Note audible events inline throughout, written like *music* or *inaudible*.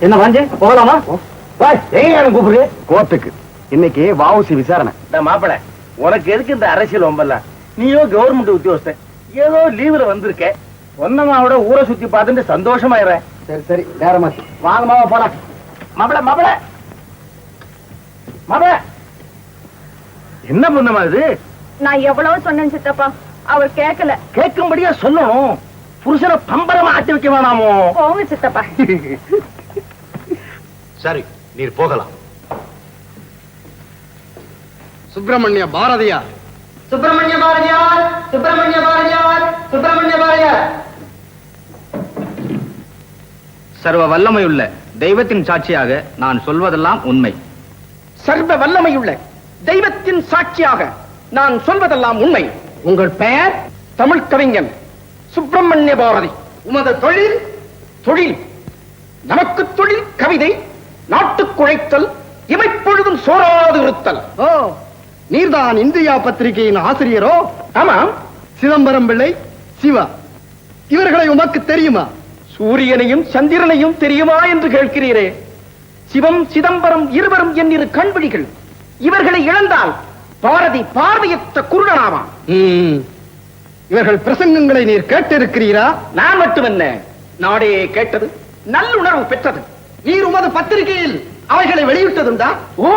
என்ன வாஞ்சு? போகலாமா? எங்க கூப்பிடு கோர்ட்டுக்கு. இன்னைக்கு வாவுசி விசாரணை. மாப்பிள உனக்கு எதுக்கு இந்த அரசியல் ஒம்பலாம் நீயோ கவர்மெண்ட் உத்தியோகஸ்தன். ஏதோ லீவுல வந்திருக்க. ஒன்னமாவோட ஊரை சுத்தி பார்த்துட்டு சந்தோஷமாயிரேன் சரி சரி நேரமாச்சு வாங்க மாமா போலாம். மாப்பிள மாப்பிள! மாப்பிள! என்ன பண்ணமா இது? நான் எவ்வளவு சொன்னேன் சித்தப்பா. அவர் கேட்கல கேட்கும்படியா சொல்லணும். புருஷனை பம்பரமா ஆட்டி வைக்க வேணாமோ? போங்க சித்தப்பா. *laughs* சரி நீர் போகலாம். சுப்பிரமணிய பாரதியா சுப்பிரமணிய பாரதியார் சுப்பிரமணிய பாரதியார் சுப்பிரமணிய பாரதியார். சர்வ வல்லமையுள்ள தெய்வத்தின் சாட்சியாக நான் சொல்வதெல்லாம் உண்மை. சர்வ வல்லமையுள்ள தெய்வத்தின் சாட்சியாக நான் சொல்வதெல்லாம் உண்மை. உங்கள் பெயர்? தமிழ் கவிஞன் சுப்பிரமணிய பாரதி. உமது தொழில்? தொழில். நமக்கு தொழில் கவிதை. நாட்டுக் குழைத்தல் இமைப்பொழுதும் சோராது இருத்தல் ஓ நீர்தான் இந்தியா பத்திரிகையின் ஆசிரியரோ? ஆமாம் சிதம்பரம் பிள்ளை சிவா. இவர்களை உமக்கு தெரியுமா? சூரியனையும் சந்திரனையும் தெரியுமா என்று கேட்கிறீரே. சிவம் சிதம்பரம் இருவரும் என் இரு கண்விழிகள். இவர்களை இழந்தால் பாரதி பார்வையற்ற குருடனாவான். இவர்கள் பிரசங்கங்களை நீர் கேட்டிருக்கிறீரா? நான் மட்டுமல்ல நாடே கேட்டது நல்லுணர்வு பெற்றது. நீர் உமது பத்திரிகையில் அவைகளை வெளியிட்டதுண்டா? ஓ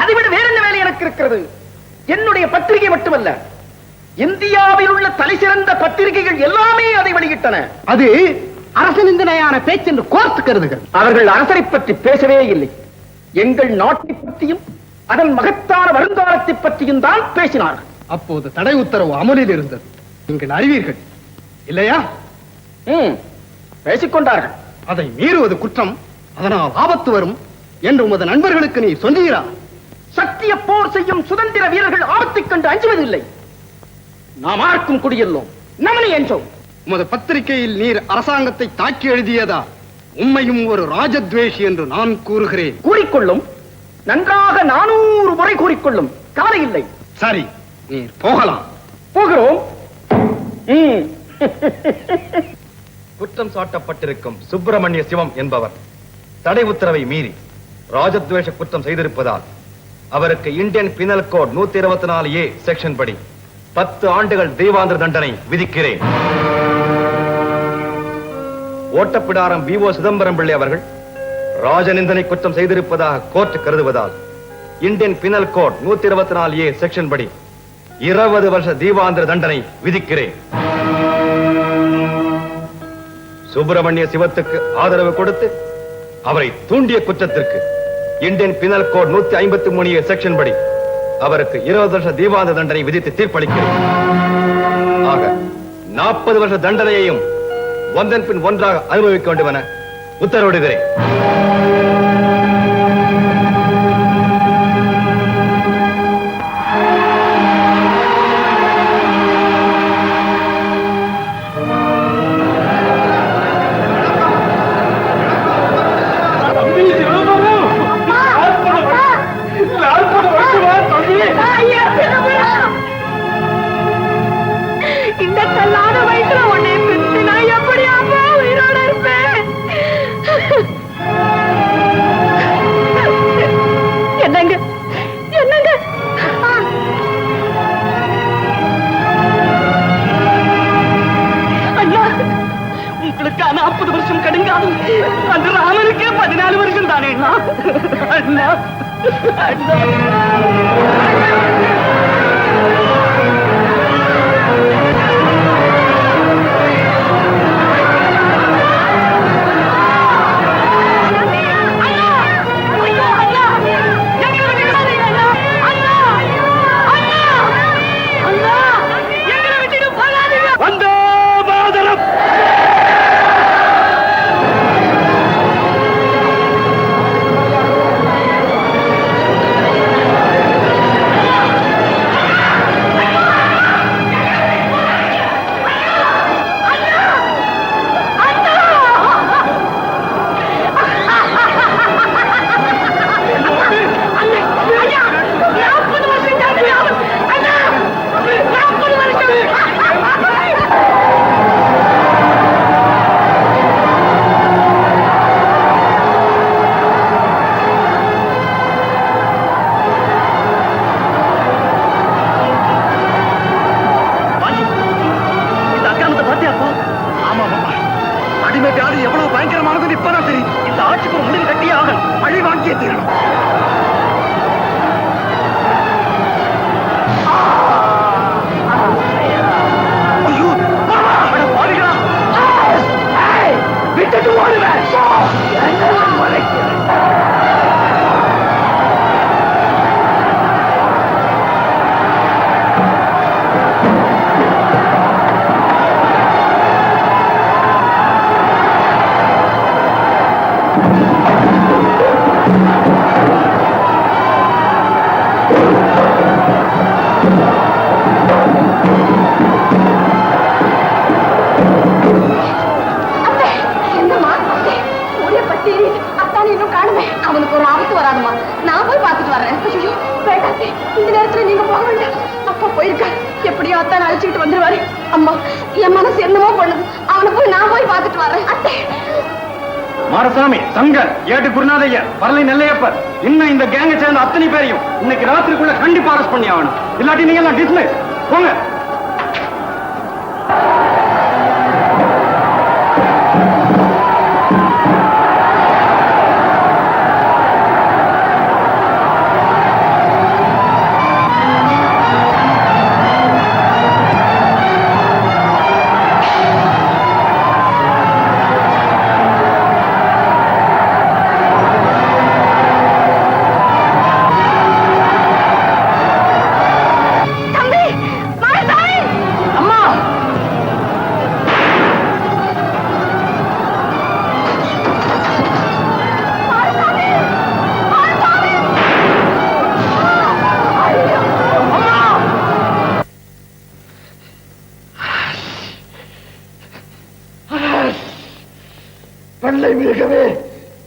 அதைவிட வேற என்ன வேலை எனக்கு இருக்கிறது? என்னுடைய பத்திரிகை மட்டுமல்ல இந்தியாவில் உள்ள தலைசிறந்த பத்திரிகைகள் எல்லாமே அதை வெளியிட்டன. அது அரசு நிந்தனையான பேச்சு என்று கோர்த்து கருதுகள் அவர்கள் அரசரை பற்றி பேசவே இல்லை. எங்கள் நாட்டை பற்றியும் அதன் மகத்தான வருங்காலத்தை பற்றியும் தான் பேசினார்கள். அப்போது தடை உத்தரவு அமலில் இருந்தது. நீங்கள் அறிவீர்கள் இல்லையா? பேசிக்கொண்டார்கள். அதை மீறுவது குற்றம். அதனால் ஆபத்து வரும் என்று உமது நண்பர்களுக்கு நீ சொல்லுகிறா. சத்திய போர் செய்யும் சுதந்திர வீரர்கள் ஆபத்தைக் கண்டு அஞ்சுவதில்லை. நாம் ஆர்க்கும் குடியல்லோம். நமனை என்றோம். உமது பத்திரிகையில் நீர் அரசாங்கத்தை தாக்கி எழுதியதா? உண்மையும் ஒரு ராஜத்வேஷி என்று நான் கூறுகிறேன். கூறிக்கொள்ளும். நன்றாக நானூறு முறை கூறிக்கொள்ளும். கவலை இல்லை. சரி நீர் போகலாம். போகிறோம். குற்றம் சாட்டப்பட்டிருக்கும் சுப்பிரமணிய சிவம் என்பவர். தடை உத்தரவை மீறி ராஜத்வேஷ குற்றம் செய்திருப்பதால் அவருக்கு இந்தியன் பினல் கோட் நூத்தி இருபத்தி நாலு ஏ செக்ஷன் படி பத்து ஆண்டுகள் தெய்வாந்திர தண்டனை விதிக்கிறேன். ஓட்டப்பிடாரம் பி ஓ சிதம்பரம் பிள்ளை அவர்கள் ராஜநிந்தனை குற்றம் செய்திருப்பதாக கோர்ட் கருதுவதால் இந்தியன் பினல் கோட் நூத்தி இருபத்தி நாலு ஏ செக்ஷன் படி இருபது வருஷ தீபாந்திர தண்டனை விதிக்கிறேன். சுப்பிரமணிய சிவத்துக்கு ஆதரவு கொடுத்து அவரை தூண்டிய குற்றத்திற்கு இந்தியன் பினல் கோட் நூத்தி ஐம்பத்தி மூணு செக்ஷன் படி அவருக்கு இருபது வருஷ தீபாந்த தண்டனை விதித்து தீர்ப்பளிக்கிறது ஆக நாற்பது வருஷ தண்டனையையும் ஒன்றன் பின் ஒன்றாக அனுபவிக்க வேண்டும் என உத்தரவிடுகிறேன். അത് രാമനുക്ക് പതിനാല് വർഷം താനേ അണ്ണ അണ്ണ. அவனுக்கு ஒரு ஆபத்து வராதுமா நான் போய் பார்த்துட்டு வரேன் வேண்டாத்தே இந்த நேரத்துல நீங்க போக வேண்டாம். அப்பா போயிருக்க. எப்படியோ அத்தான் அழைச்சிட்டு வந்துருவாரு. அம்மா என் மனசு என்னமோ பண்ணுது. அவனை போய் நான் போய் பார்த்துட்டு வரேன் அத்தே. மாரசாமி சங்கர் ஏட்டு குருநாதையர் பரளி நெல்லையப்பர். இன்னும் இந்த கேங்க சேர்ந்த அத்தனை பேரையும் இன்னைக்கு ராத்திரிக்குள்ள கண்டிப்பா அரெஸ்ட் பண்ணி ஆகணும். இல்லாட்டி நீங்க எல்லாம் டிஸ்மிஸ் போங்க. வெள்ளை மிருகமே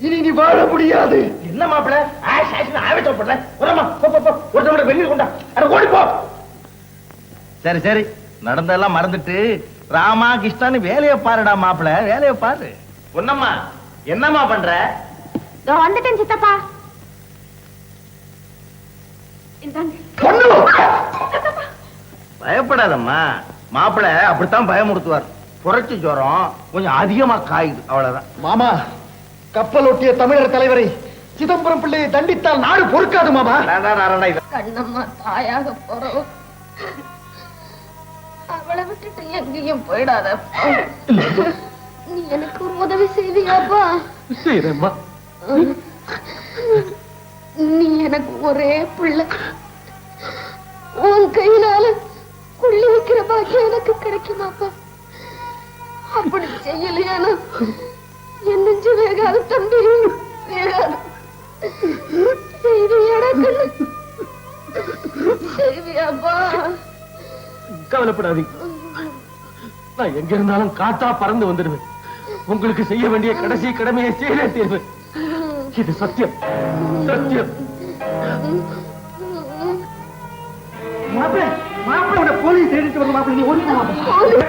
இனி நீ வாழ முடியாது. என்ன மாப்பிள? ஆஷ் ஆஷ் ஆவேட்டப்படுற ஒரமா போ போ போ. ஒரு தடவை வெளியே கொண்டா. அட ஓடி போ. சரி சரி. நடந்ததெல்லாம் மறந்துட்டு ராமா கிருஷ்ணான்னு வேலையை பாருடா மாப்பிள. வேலையை பாரு. பொன்னம்மா என்னம்மா பண்ற? வந்துட்டேன் சித்தப்பா. பயப்படாதம்மா. மாப்பிள அப்படித்தான் பயமுறுத்துவார். புரட்சி ஜுரம் கொஞ்சம் அதிகமா காயுது. அவ்வளவுதான். மாமா கப்பல் ஒட்டிய தமிழர் தலைவரை சிதம்பரம் பிள்ளையை தண்டித்தால் நாடு பொறுக்காது மாமா. கண்ணம்மா தாயாக போறோம். அவளை விட்டுட்டு எங்கேயும் போயிடாத நீ எனக்கு ஒரு உதவி செய்வியாப்பா செய்யறேம்மா நீ எனக்கு ஒரே பிள்ளை. உன் கையினால கொள்ளி வைக்கிற பாக்கியம் எனக்கு கிடைக்குமாப்பா. அப்படி செய்யலையானா? என் நெஞ்சு வேகாது தம்பி வேகாது செய்வியாடா கண்ணு செய்வியாப்பா கவலைப்படாதீங்க. நான் எங்க இருந்தாலும் காத்தா பறந்து வந்துடுவேன். உங்களுக்கு செய்ய வேண்டிய கடைசி கடமையை செய்தே தீர்வேன். இது சத்தியம். சத்தியம். மாப்பிள்ள மாப்பிள்ள போலீஸ் தேடிட்டு வந்து மாப்பிள்ள நீ ஓடி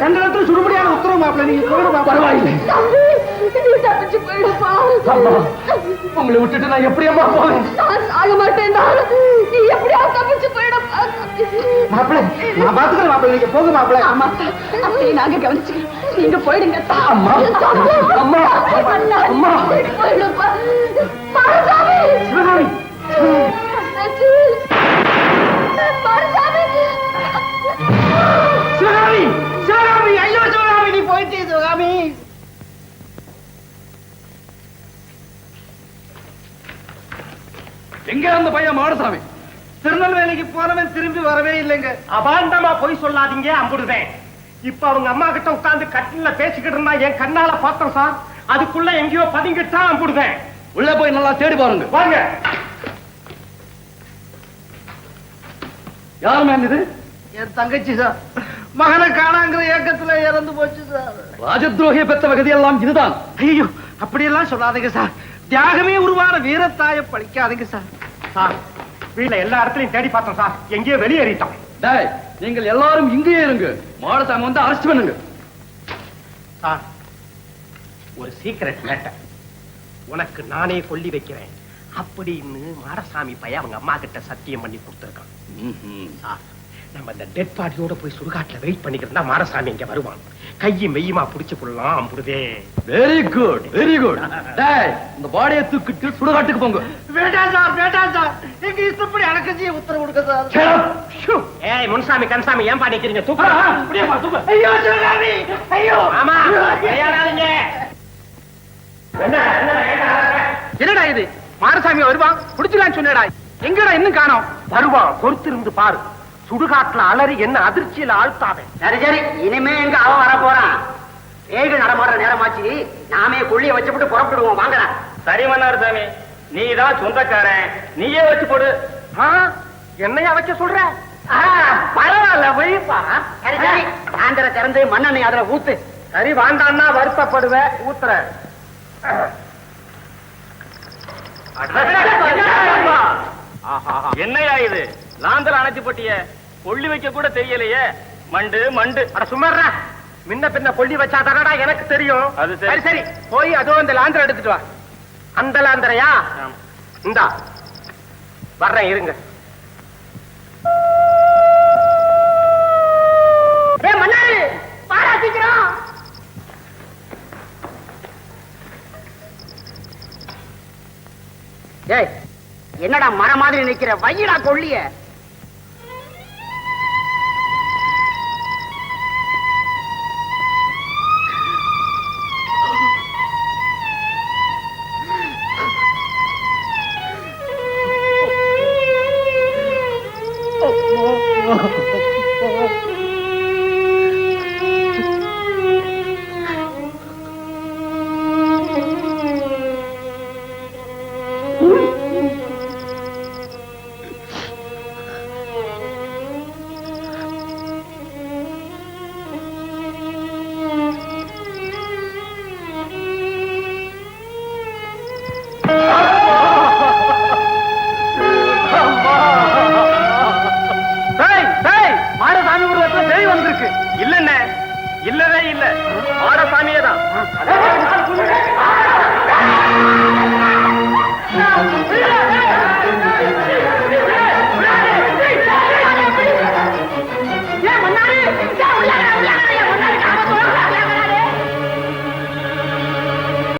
கண்டனத்துல சுடுபடியான உத்தரவு மாப்பிள்ள நீங்க போயிடு பரவாயில்லை. உங்களை விட்டுட்டு நான் எப்படி அம்மா போவேன்? நான் சாக மாட்டேன்டா நீ எப்படியா தப்பிச்சு போயிடப்பா தம்பி. மாப்பிள்ள நான் பாத்துக்கிறேன் மாப்பிள்ள நீங்க போங்க மாப்பிள்ள. ஆமா அப்படியே நாங்க கவனிச்சுக்கிறோம். நீங்க போயிடுங்க அம்மா அம்மா அம்மா போயிடுப்பா. எங்க அந்த பையன் மாடசாமி? திருநெல்வேலிக்கு போனவன் திரும்பி வரவே இல்லைங்க. அபாண்டமா போய் சொல்லாதீங்க அம்புடுவேன். இப்ப அவங்க அம்மா கிட்ட உட்கார்ந்து கட்டில பேசிக்கிட்டு இருந்தா என் கண்ணால பார்த்தோம் சார். அதுக்குள்ள எங்கேயோ பதுங்கிட்டான் அம்புடுவேன். உள்ள போய் நல்லா தேடி பாருங்க. வாங்க. யார் மேம் இது? என் தங்கச்சி சார். மகனை காணாங்கிற ஏக்கத்துல இறந்து போச்சு சார். ராஜத்ரோகிய பெற்ற வகதியெல்லாம் இதுதான். ஐயோ அப்படியெல்லாம் சொல்லாதீங்க சார். தியாகமே உருவான வீரத்தாய பழிக்காதீங்க சார். சார் எல்லா இடத்துலயும் தேடி பார்த்தோம் சார். எங்கேயோ வெளியேறிட்டோம் டேய் நீங்கள் எல்லாரும் இங்கேயே இருங்க. மாடசாமி வந்து அரெஸ்ட் பண்ணுங்க. சார் ஒரு சீக்கிரட் மேட்டர் உனக்கு நானே கொல்லி வைக்கிறேன். அப்படின்னு மாரசாமி பையன் அவங்க அம்மா கிட்ட சத்தியம் பண்ணி கொடுத்துருக்கான். சார் நம்ம இந்த டெட் பாடியோட போய் சுடுகாட்டுல வெயிட் பண்ணிக்கிட்டு இருந்தா மாரசாமி இங்க வருவான். கையும் மெய்யுமா புடிச்சு கொள்ளலாம் அம்புடுதே வெரி குட் வெரி குட் டேய் இந்த பாடியை தூக்கிட்டு சுடுகாட்டுக்கு போங்க. வேண்டாம் சார் வேண்டாம் சார். எங்க இஷ்டப்படி அடக்கஞ்சியை உத்தரவு கொடுக்க சார். ஏய் முன்சாமி கன்சாமி ஏன்பா நிக்கிறீங்க? தூக்கு. ஐயோ சிவகாமி. ஐயோ. ஆமா விளையாடாதீங்க. என்னடா இது? மாரசாமி வருவான்? புடிச்சலான்னு சொன்னடா. எங்கடா இன்னும் காணோம்? வருவான் பொறுத்திருந்து பாரு. சுடுகாட்டுல அலறி என்ன அதிர்ச்சியில ஆழ்த்தாவே சரி சரி. இனிமே எங்க அவன் வர போறான் ஏழு நடமாடுற நேரமாச்சு. நாமே கொள்ளிய வச்சுவிட்டு புறப்படுவோம். வாங்கடா. சரி மன்னார் சாமி நீ தான் சொந்தக்காரன். நீயே வச்சு போடு. என்னையா வைக்க சொல்ற? பரவாயில்ல வைப்பா சரி சரி. சாயந்தரம் திறந்து மண்ணெண்ணெய் அதுல ஊத்து. சரி வாண்டான்னா வருத்தப்படுவேன் ஊத்துற. என்னையா இது? லாந்தல் அணைச்சு போட்டிய. கொள்ளி வைக்க கூட தெரியலையே. மண்டு மண்டு. அட சும்மாறா. முன்ன பின்ன கொல்லி வச்சா தானடா எனக்கு தெரியும். அது சரி. சரி போய் அதோ அந்த லாந்தரை எடுத்துட்டு வா. அந்த லாந்தரையா? இந்தா. வர்றேன் இருங்க. என்னடா மரம் மாதிரி நிக்கிற? வையிடா கொள்ளிய?